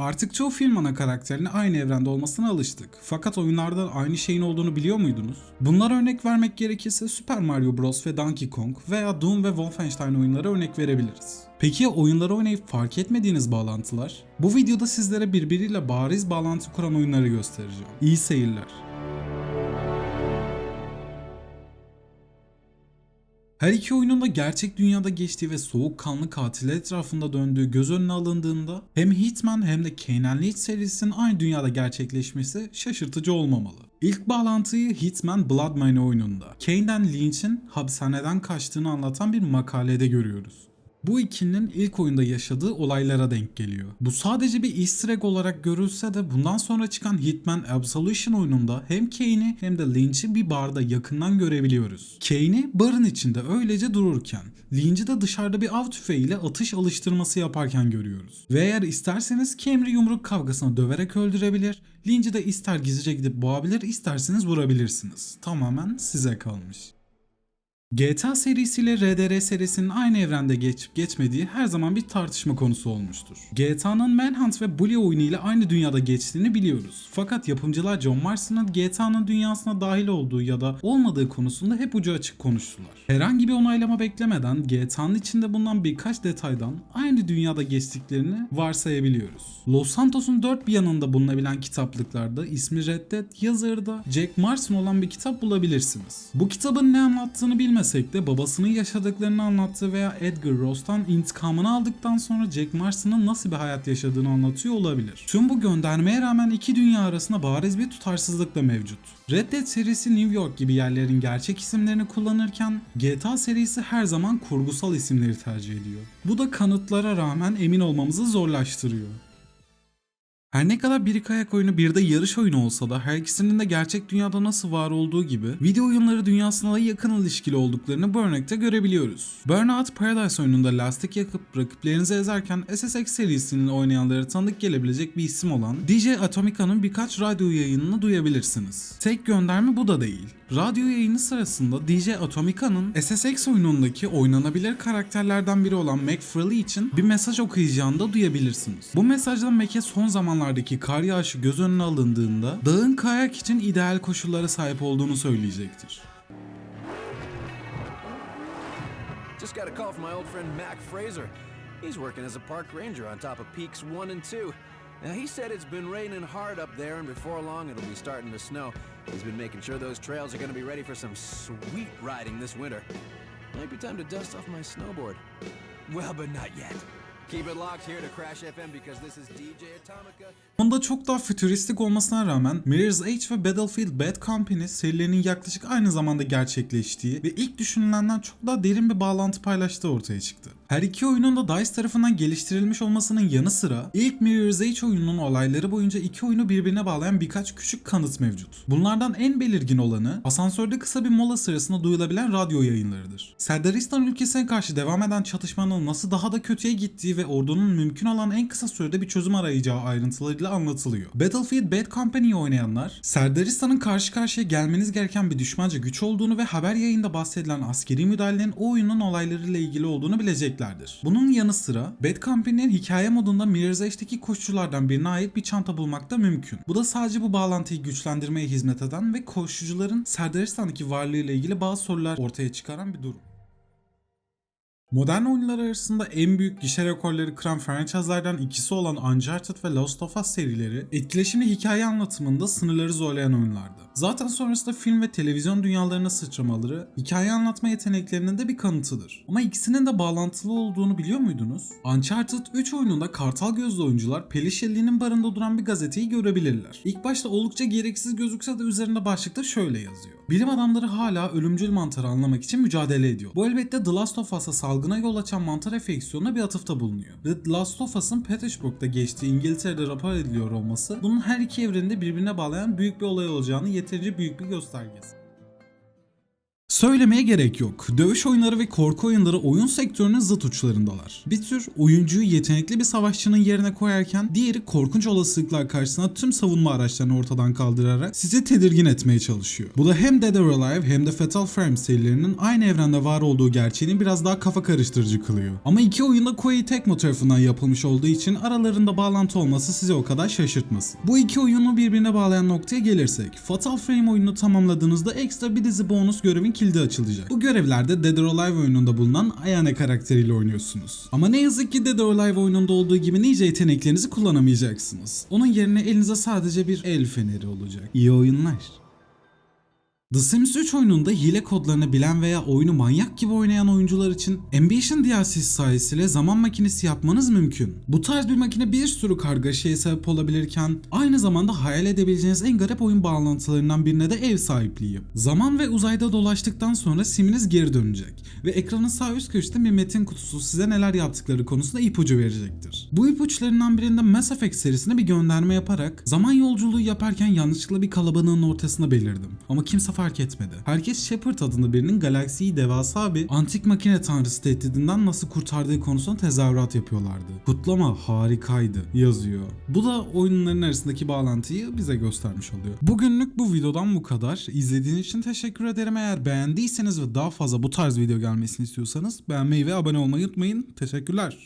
Artık çoğu film ana karakterinin aynı evrende olmasına alıştık. Fakat oyunlarda aynı şeyin olduğunu biliyor muydunuz? Bunlar örnek vermek gerekirse Super Mario Bros ve Donkey Kong veya Doom ve Wolfenstein oyunları örnek verebiliriz. Peki oyunları oynayıp fark etmediğiniz bağlantılar? Bu videoda sizlere birbiriyle bariz bağlantı kuran oyunları göstereceğim. İyi seyirler. Her iki oyunun da gerçek dünyada geçtiği ve soğukkanlı katili etrafında döndüğü göz önüne alındığında hem Hitman hem de Kane Lynch serisinin aynı dünyada gerçekleşmesi şaşırtıcı olmamalı. İlk bağlantıyı Hitman Blood Money oyununda Kane'den Lynch'in hapishaneden kaçtığını anlatan bir makalede görüyoruz. Bu ikilinin ilk oyunda yaşadığı olaylara denk geliyor. Bu sadece bir easter egg olarak görülse de bundan sonra çıkan Hitman Absolution oyununda hem Kane'i hem de Lynch'i bir barda yakından görebiliyoruz. Kane'i barın içinde öylece dururken, Lynch'i de dışarıda bir av tüfeğiyle atış alıştırması yaparken görüyoruz. Ve eğer isterseniz Camry yumruk kavgasına döverek öldürebilir, Lynch'i de ister gizlice gidip boğabilir, isterseniz vurabilirsiniz. Tamamen size kalmış. GTA serisiyle RDR serisinin aynı evrende geçip geçmediği her zaman bir tartışma konusu olmuştur. GTA'nın Manhunt ve Bully oyunu ile aynı dünyada geçtiğini biliyoruz. Fakat yapımcılar John Marston'ın GTA'nın dünyasına dahil olduğu ya da olmadığı konusunda hep ucu açık konuştular. Herhangi bir onaylama beklemeden GTA'nın içinde bulunan birkaç detaydan aynı dünyada geçtiklerini varsayabiliyoruz. Los Santos'un dört bir yanında bulunabilen kitaplıklarda ismi Red Dead yazarda Jack Marston olan bir kitap bulabilirsiniz. Bu kitabın ne anlattığını bilmesek de babasının yaşadıklarını anlattığı veya Edgar Ross'tan intikamını aldıktan sonra Jack Marston'ın nasıl bir hayat yaşadığını anlatıyor olabilir. Tüm bu göndermeye rağmen iki dünya arasında bariz bir tutarsızlık da mevcut. Red Dead serisi New York gibi yerlerin gerçek isimlerini kullanırken GTA serisi her zaman kurgusal isimleri tercih ediyor. Bu da kanıtlara rağmen emin olmamızı zorlaştırıyor. Her ne kadar bir kayak oyunu bir de yarış oyunu olsa da her ikisinin de gerçek dünyada nasıl var olduğu gibi video oyunları dünyasına da yakın ilişkili olduklarını bu örnekte görebiliyoruz. Burnout Paradise oyununda lastik yakıp rakiplerinizi ezerken SSX serisinin oynayanlara tanıdık gelebilecek bir isim olan DJ Atomica'nın birkaç radyo yayınını duyabilirsiniz. Tek gönderme bu da değil. Radyo yayını sırasında DJ Atomica'nın SSX oyunundaki oynanabilir karakterlerden biri olan Mac için bir mesaj okuyacağını da duyabilirsiniz. Bu mesajda Mac'e son zamanlardaki kar yağışı göz önüne alındığında dağın kayak için ideal koşullara sahip olduğunu söyleyecektir. Just got a call from my old friend Mac Fraser. He's working as a park ranger on top of peaks one and two. Now, he said it's been raining hard up there, and before long it'll be starting to snow. He's been making sure those trails are going to be ready for some sweet riding this winter. Might be time to dust off my snowboard. Well, but not yet. Onda çok daha fütüristik olmasına rağmen Mirror's Edge ve Battlefield Bad Company serilerinin yaklaşık aynı zamanda gerçekleştiği ve ilk düşünülenden çok daha derin bir bağlantı paylaştığı ortaya çıktı. Her iki oyunun da DICE tarafından geliştirilmiş olmasının yanı sıra ilk Mirror's Edge oyununun olayları boyunca iki oyunu birbirine bağlayan birkaç küçük kanıt mevcut. Bunlardan en belirgin olanı asansörde kısa bir mola sırasında duyulabilen radyo yayınlarıdır. Serdaristan ülkesine karşı devam eden çatışmanın nasıl daha da kötüye gittiği ve ordunun mümkün olan en kısa sürede bir çözüm arayacağı ayrıntılarıyla anlatılıyor. Battlefield Bad Company'yi oynayanlar, Serdaristan'ın karşı karşıya gelmeniz gereken bir düşmanca güç olduğunu ve haber yayında bahsedilen askeri müdahalenin o oyunun olaylarıyla ilgili olduğunu bileceklerdir. Bunun yanı sıra Bad Company'nin hikaye modunda Mirror's Edge'deki koşuculardan birine ait bir çanta bulmak da mümkün. Bu da sadece bu bağlantıyı güçlendirmeye hizmet eden ve koşucuların Serdaristan'daki varlığıyla ilgili bazı sorular ortaya çıkaran bir durum. Modern oyunlar arasında en büyük gişe rekorları kıran franchise'lardan ikisi olan Uncharted ve Last of Us serileri etkileşimli hikaye anlatımında sınırları zorlayan oyunlardı. Zaten sonrasında film ve televizyon dünyalarına sıçramaları hikaye anlatma yeteneklerinin de bir kanıtıdır. Ama ikisinin de bağlantılı olduğunu biliyor muydunuz? Uncharted 3 oyununda kartal gözlü oyuncular Pelişelli'nin barında duran bir gazeteyi görebilirler. İlk başta oldukça gereksiz gözükse de üzerinde başlıkta şöyle yazıyor. Bilim adamları hala ölümcül mantarı anlamak için mücadele ediyor. Bu elbette The Last of Us'a salgına yol açan mantar enfeksiyonuna bir atıfta bulunuyor. Ve The Last of Us'ın Petersburg'da geçtiği İngiltere'de rapor ediliyor olması bunun her iki evreni de birbirine bağlayan büyük bir olay olacağını yeterince büyük bir göstergesi. Söylemeye gerek yok. Dövüş oyunları ve korku oyunları oyun sektörünün zıt uçlarındalar. Bir tür oyuncuyu yetenekli bir savaşçının yerine koyarken diğeri korkunç olasılıklar karşısında tüm savunma araçlarını ortadan kaldırarak sizi tedirgin etmeye çalışıyor. Bu da hem Dead or Alive hem de Fatal Frame serilerinin aynı evrende var olduğu gerçeğini biraz daha kafa karıştırıcı kılıyor. Ama iki oyunda Koei Tecmo tarafından yapılmış olduğu için aralarında bağlantı olması sizi o kadar şaşırtmasın. Bu iki oyunu birbirine bağlayan noktaya gelirsek, Fatal Frame oyununu tamamladığınızda ekstra bir dizi bonus görevin kilidi açılacak. Bu görevlerde Dead or Alive oyununda bulunan Ayane karakteriyle oynuyorsunuz. Ama ne yazık ki Dead or Alive oyununda olduğu gibi nice yeteneklerinizi kullanamayacaksınız. Onun yerine elinize sadece bir el feneri olacak. İyi oyunlar. The Sims 3 oyununda hile kodlarını bilen veya oyunu manyak gibi oynayan oyuncular için Ambition DLC'si sayesinde zaman makinesi yapmanız mümkün. Bu tarz bir makine bir sürü kargaşaya sebep olabilirken aynı zamanda hayal edebileceğiniz en garip oyun bağlantılarından birine de ev sahipliği. Zaman ve uzayda dolaştıktan sonra siminiz geri dönecek ve ekranın sağ üst köşede bir metin kutusu size neler yaptıkları konusunda ipucu verecektir. Bu ipuçlarından birinde Mass Effect serisine bir gönderme yaparak zaman yolculuğu yaparken yanlışlıkla bir kalabalığın ortasına belirdim. Ama kimse fark etmedi. Herkes Shepard adında birinin galaksiyi devasa bir antik makine tanrısı tehdidinden nasıl kurtardığı konusunda tezahürat yapıyorlardı. Kutlama harikaydı yazıyor. Bu da oyunların arasındaki bağlantıyı bize göstermiş oluyor. Bugünlük bu videodan bu kadar. İzlediğiniz için teşekkür ederim. Eğer beğendiyseniz ve daha fazla bu tarz video gelmesini istiyorsanız beğenmeyi ve abone olmayı unutmayın. Teşekkürler.